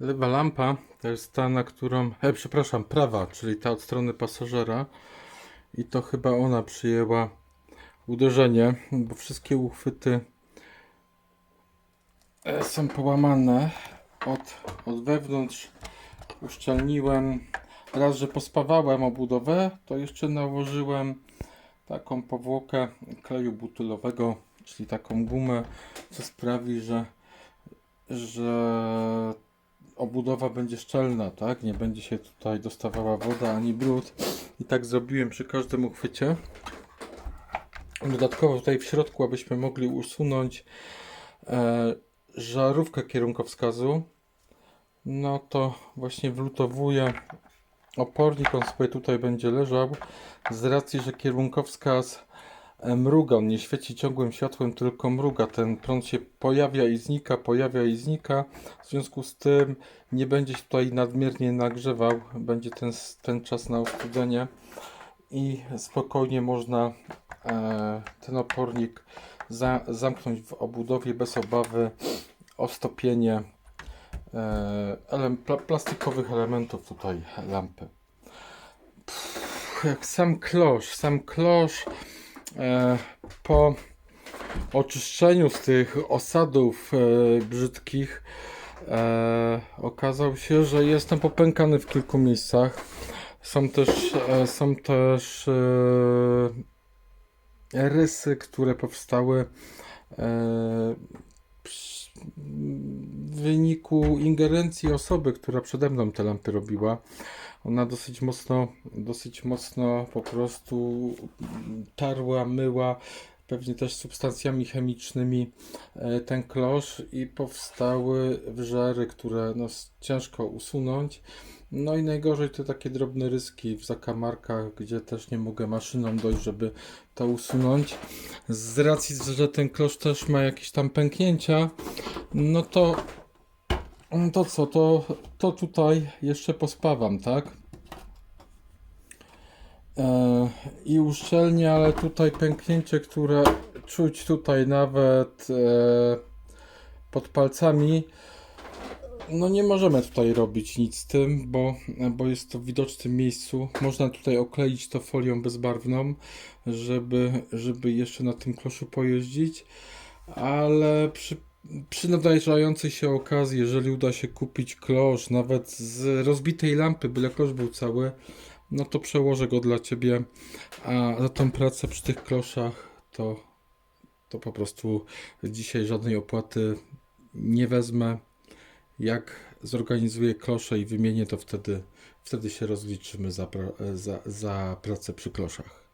Lewa lampa to jest ta, na którą. E, przepraszam, prawa, czyli ta od strony pasażera. I to chyba ona przyjęła uderzenie, bo wszystkie uchwyty e, są połamane od, od wewnątrz. Uszczelniłem. Raz, że pospawałem obudowę, to jeszcze nałożyłem taką powłokę kleju butylowego, czyli taką gumę, co sprawi, że, że obudowa będzie szczelna, tak? Nie będzie się tutaj dostawała woda ani brud. I tak zrobiłem przy każdym uchwycie. Dodatkowo tutaj w środku, abyśmy mogli usunąć e, żarówkę kierunkowskazu, no to właśnie wlutowuję opornik, on sobie tutaj będzie leżał. Z racji, że kierunkowskaz mruga, on nie świeci ciągłym światłem, tylko mruga. Ten prąd się pojawia i znika, pojawia i znika. W związku z tym nie będzie się tutaj nadmiernie nagrzewał. Będzie ten, ten czas na ostudzenie i spokojnie można e, ten opornik za, zamknąć w obudowie bez obawy o stopienie e, ele, pla, plastikowych elementów tutaj lampy. Pff, jak sam klosz, sam klosz e, po oczyszczeniu z tych osadów e, brzydkich e, okazał się, że jestem popękany w kilku miejscach. Są też, e, są też e, rysy, które powstały e, wyniku ingerencji osoby, która przede mną te lampy robiła. Ona dosyć mocno, dosyć mocno po prostu tarła, myła, pewnie też substancjami chemicznymi e, ten klosz i powstały wrzary, które no, ciężko usunąć. No i najgorzej to takie drobne ryski w zakamarkach, gdzie też nie mogę maszyną dojść, żeby to usunąć. Z racji, że ten klosz też ma jakieś tam pęknięcia, no to to co, to, to tutaj jeszcze pospawam, tak? E, I uszczelnię, ale tutaj pęknięcie, które czuć tutaj nawet e, pod palcami, no nie możemy tutaj robić nic z tym, bo, bo jest to w widocznym miejscu. Można tutaj okleić to folią bezbarwną, żeby, żeby jeszcze na tym kloszu pojeździć, ale przy, przy nadarzającej się okazji, jeżeli uda się kupić klosz, nawet z rozbitej lampy, byle klosz był cały, no to przełożę go dla Ciebie, a za tą pracę przy tych kloszach to, to po prostu dzisiaj żadnej opłaty nie wezmę. Jak zorganizuję klosze i wymienię, to wtedy, wtedy się rozliczymy za, za, za pracę przy kloszach.